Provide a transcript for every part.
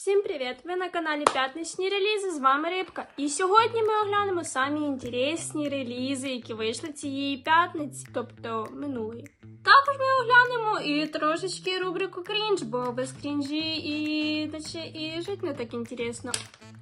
Всім привіт! Ви на каналі П'ятничні релізи. З вами Рибка. І сьогодні ми оглянемо самі інтересні релізи, які вийшли цієї п'ятниці, тобто минулої. Також ми оглянемо і трошечки рубрику крінж, бо без крінжі і наче і жити не так інтересно.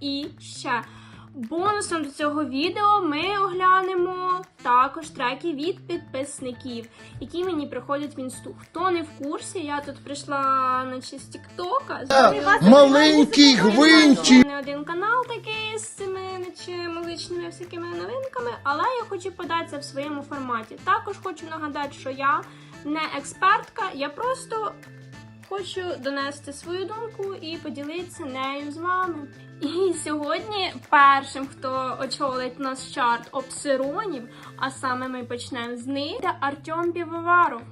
І ще бонусом до цього відео ми оглянемо також треки від підписників, які мені приходять в інсту. Хто не в курсі, я тут прийшла наче з Тіктока. Маленький гвинтик. Не один канал такий з цими наче музичними всякими новинками, але я хочу податися в своєму форматі. Також хочу нагадати, що я не експертка, я просто хочу донести свою думку і поділитися нею з вами. І сьогодні першим, хто очолить наш чарт обсиронів, а саме ми почнемо з них, це Артем Півоваров.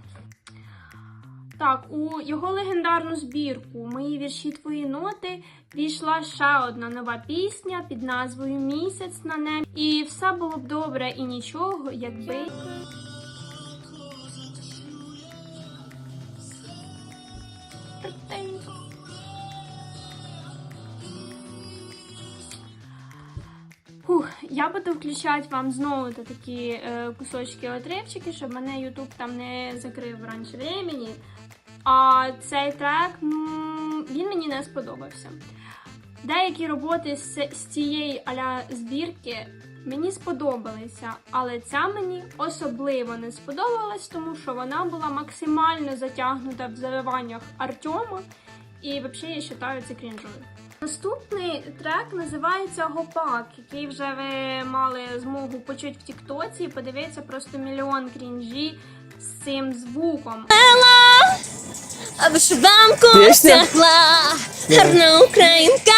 Так, у його легендарну збірку Мої вірші твої ноти війшла ще одна нова пісня під назвою Місяць на небі. І все було б добре і нічого, якби. Фух, я буду включати вам знову та такі е, кусочки отривчики, щоб мене YouTube там не закрив раніше времени. А цей трек, він мені не сподобався. Деякі роботи з, з цієї аля збірки мені сподобалися, але ця мені особливо не сподобалась, тому що вона була максимально затягнута в завиваннях Артема. І взагалі я вважаю це крінжовим. Наступний трек називається Гопак, який вже ви мали змогу почути в Тіктоці і подивитися просто мільйон крінжі з цим звуком. А вишиванку втягла, гарна українка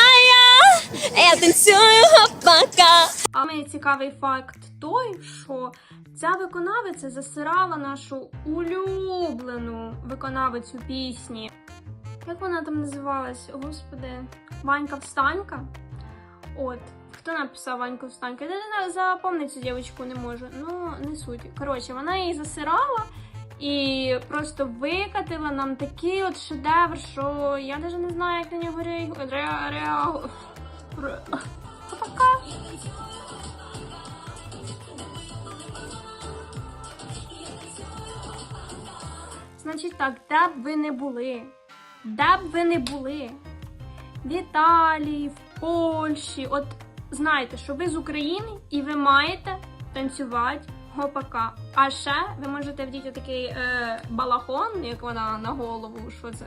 я, я танцюю гопака. А мені цікавий факт той, що ця виконавиця засирала нашу улюблену виконавицю пісні. Як вона там називалась? Господи, Ванька Встанька. От. Хто написав Ваньку Встанька? Я запомнити цю дівчинку не можу. Ну, не суть. Коротше, вона її засирала і просто викатила нам такий от шедевр, що я навіть не знаю, як на нього реагувати. Ре... Реагу... Ре... Пока. Значить так, де б ви не були, де б ви не були, в Італії, в Польщі, от знайте, що ви з України і ви маєте танцювати гопака. А ще ви можете вдіти такий е, балахон, як вона на голову, що це.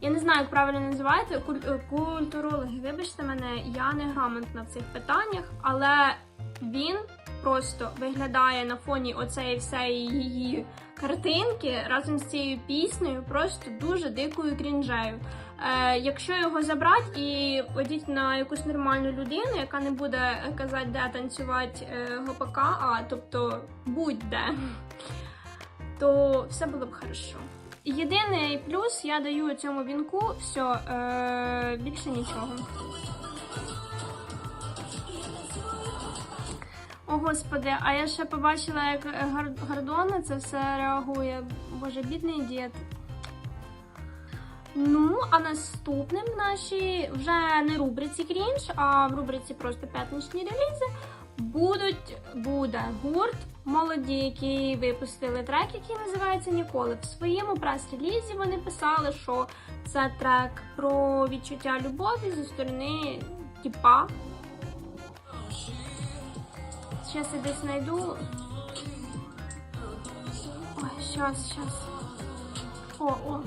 Я не знаю, як правильно називається, е, культурологи. Вибачте мене, я не грамотна в цих питаннях, але він просто виглядає на фоні оцеї всієї її картинки разом з цією піснею просто дуже дикою крінжею. Е, якщо його забрати і одіть на якусь нормальну людину, яка не буде казати, де танцювати е, гопака, а тобто будь-де, то все було б хорошо. Єдиний плюс я даю цьому вінку, все, е, більше нічого. О, господи, а я ще побачила, як Гар- Гордон це все реагує. Боже, бідний дід. Ну, а наступним в нашій вже не рубриці крінж, а в рубриці просто п'ятничні релізи будуть буде гурт молоді, які випустили трек, який називається Ніколи. В своєму прес-релізі вони писали, що це трек про відчуття любові зі сторони тіпа. Сейчас я десь знайду. Ой, сейчас, сейчас. О, о.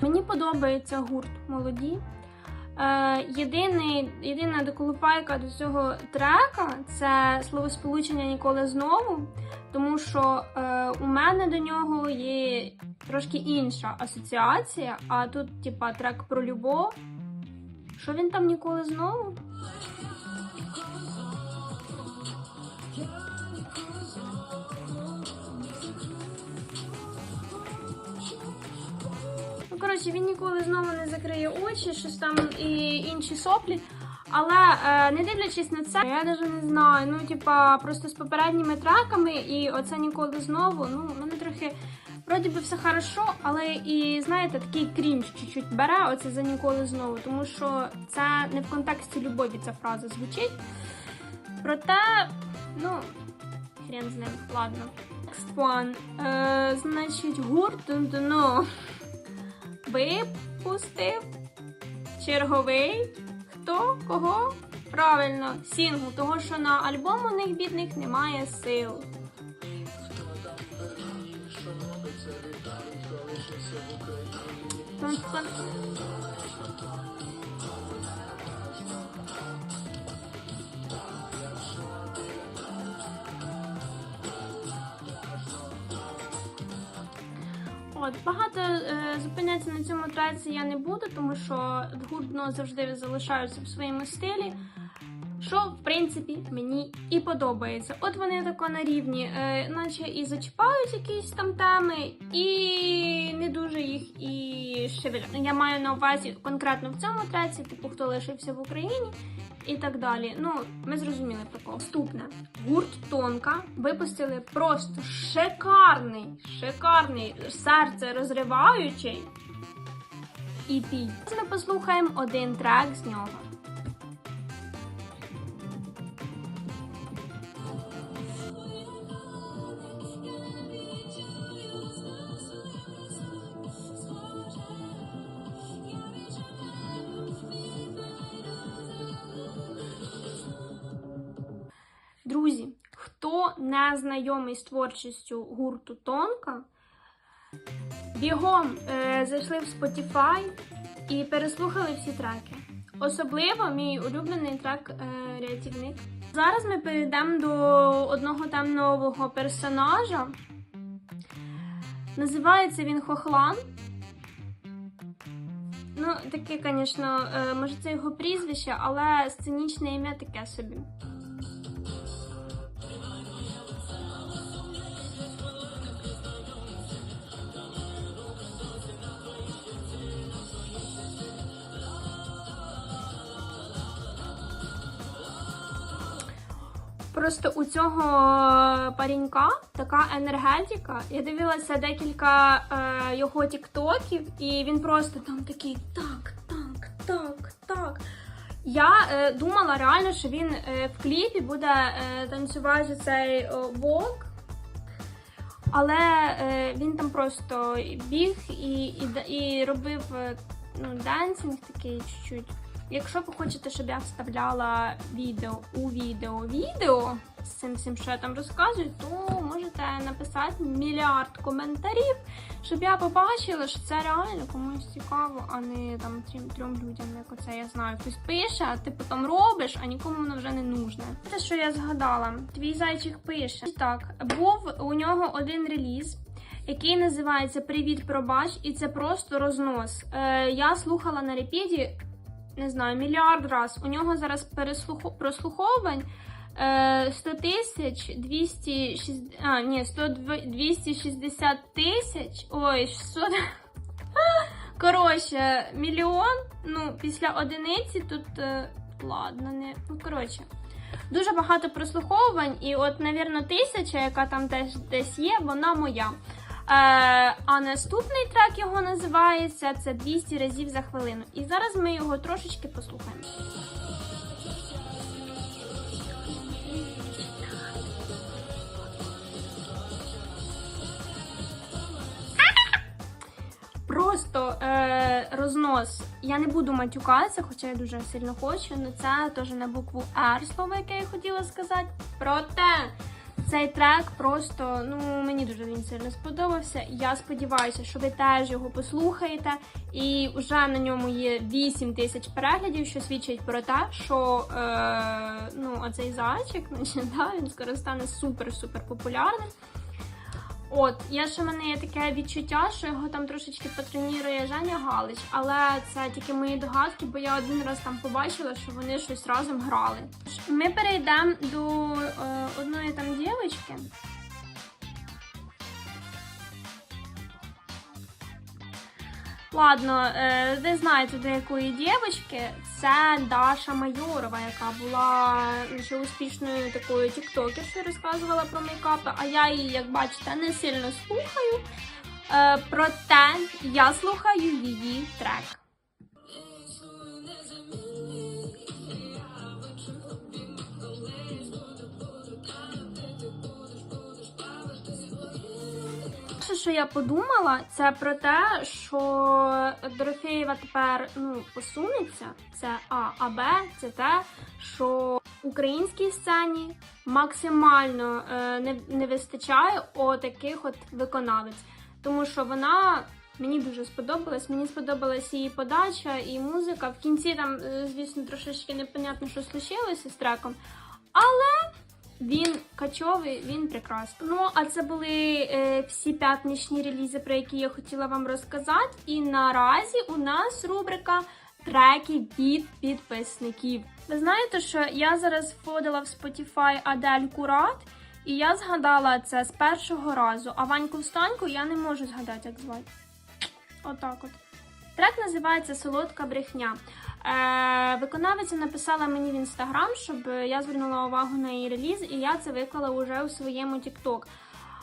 Мені подобається гурт молоді. Е, єдиний, єдина доколупайка до цього трека це словосполучення ніколи знову, тому що е, у мене до нього є трошки інша асоціація, а тут, типа, трек про любов. Що він там ніколи знову? Коротше, він ніколи знову не закриє очі, щось там і інші соплі. Але е, не дивлячись на це, я навіть не знаю. Ну, типа, просто з попередніми треками, і оце ніколи знову. Ну, мене трохи. Вроді би все хорошо, але і знаєте, такий крінж чуть-чуть бере оце за ніколи знову, тому що це не в контексті любові ця фраза звучить. Проте, ну, хрен з ним, ладно. Next one. Е, значить, гурт ну, випустив черговий. Хто? Кого? Правильно, сінгл, того що на альбом у них бідних немає сил. От багато е, зупинятися на цьому треці я не буду, тому що гуртно завжди залишаються в своєму стилі. Що, в принципі, мені і подобається. От вони тако на рівні, е, наче і зачіпають якісь там теми, і не дуже їх і шевелять. Я маю на увазі конкретно в цьому треці, типу, хто лишився в Україні і так далі. Ну, ми зрозуміли прикол. Наступне. Гурт Тонка випустили просто шикарний, шикарний, серце розриваючий EP. Ми послухаємо один трек з нього. Хто не знайомий з творчістю гурту Тонка, бігом е, зайшли в Spotify і переслухали всі треки. Особливо мій улюблений трек е, Рятівник. Зараз ми перейдемо до одного темного персонажа. Називається він Хохлан. Ну, таке, звісно, е, може це його прізвище, але сценічне ім'я таке собі. Просто у цього паренька така енергетика. Я дивилася декілька е, його тіктоків, і він просто там такий так, так, так, так. Я е, думала реально, що він е, в кліпі буде е, танцювати цей о, вок. Але е, він там просто біг і, і, і робив е, ну, денсінг такий чуть-чуть. Якщо ви хочете, щоб я вставляла відео у відео відео з цим всім, що я там розказую, то можете написати мільярд коментарів, щоб я побачила, що це реально комусь цікаво, а не там трьом, трьом людям, як оце я знаю. Хтось пише, а ти потім робиш, а нікому воно вже не нужне. Те, що я згадала, твій зайчик пише. Так, був у нього один реліз. Який називається Привіт, пробач, і це просто рознос. Е, я слухала на репіді не знаю, мільярд раз. У нього зараз переслуху... прослуховувань е, 100 тисяч 260... А, ні, 100... 260 тисяч. Ой, 600... Коротше, мільйон. Ну, після одиниці тут. Е, ладно, не. Ну, коротше. Дуже багато прослуховувань, і от, навірно, тисяча, яка там теж десь є, вона моя. Е, а наступний трек його називається це 200 разів за хвилину. І зараз ми його трошечки послухаємо. Просто е, рознос. Я не буду матюкатися, хоча я дуже сильно хочу, але це теж на букву R слово, яке я хотіла сказати. Проте цей трек просто ну мені дуже він сильно сподобався. Я сподіваюся, що ви теж його послухаєте. І вже на ньому є 8 тисяч переглядів, що свідчить про те, що е, ну оцей зайчик, значить, да, він скоро стане супер-супер популярним. От, я ще в мене є таке відчуття, що його там трошечки патронірує Женя Галич, але це тільки мої догадки, бо я один раз там побачила, що вони щось разом грали. Ми перейдемо до е, одної там дівчинки. Ладно, е, ви знаєте, до якої дівчинки. Це Даша Майорова, яка була дуже успішною такою тіктокершою, розказувала про мейкапи, а я її, як бачите, не сильно слухаю. Е, проте я слухаю її трек. Перше, що я подумала, це про те, що Дорофеєва тепер ну, посунеться. Це А, а Б це те, що українській сцені максимально е, не, не вистачає отаких от виконавець. Тому що вона мені дуже сподобалась. Мені сподобалась її подача і музика. В кінці там, е, звісно, трошечки непонятно, що случилося з треком. Але він качовий, він прекрасний. Ну, а це були е, всі п'ятничні релізи, про які я хотіла вам розказати. І наразі у нас рубрика треки від підписників. Ви знаєте, що я зараз вводила в Spotify Адель Курат, і я згадала це з першого разу. А Ваньку Встаньку я не можу згадати, як звати. Отак от. Трек називається Солодка брехня. Е, виконавиця написала мені в інстаграм, щоб я звернула увагу на її реліз, і я це виклала уже у своєму TikTok.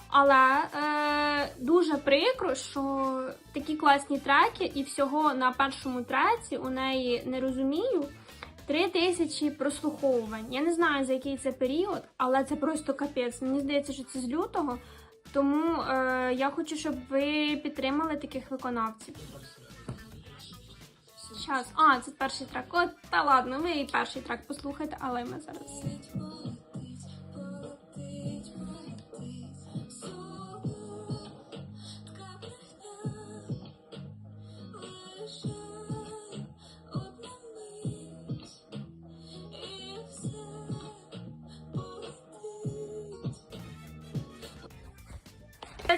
Але е, дуже прикро, що такі класні треки, і всього на першому треці у неї не розумію. Три тисячі прослуховувань. Я не знаю за який це період, але це просто капець. Мені здається, що це з лютого. Тому е, я хочу, щоб ви підтримали таких виконавців. Щас. А, це перший трек. От, та ладно, ви і перший трек послухайте, але ми зараз.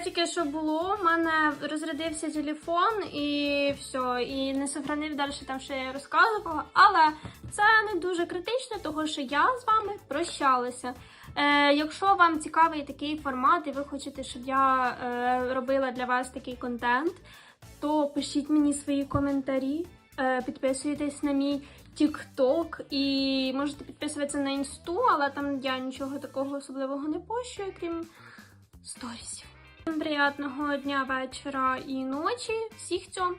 Тільки що було, в мене розрядився телефон і все, і не сохранив далі там, що я розказувала. Але це не дуже критично, тому що я з вами прощалася. Е, якщо вам цікавий такий формат, і ви хочете, щоб я е, робила для вас такий контент, то пишіть мені свої коментарі, е, підписуйтесь на мій TikTok і можете підписуватися на інсту, але там я нічого такого особливого не пощу, крім сторісів. Приятного дня, вечора і ночі. Всіх цьому!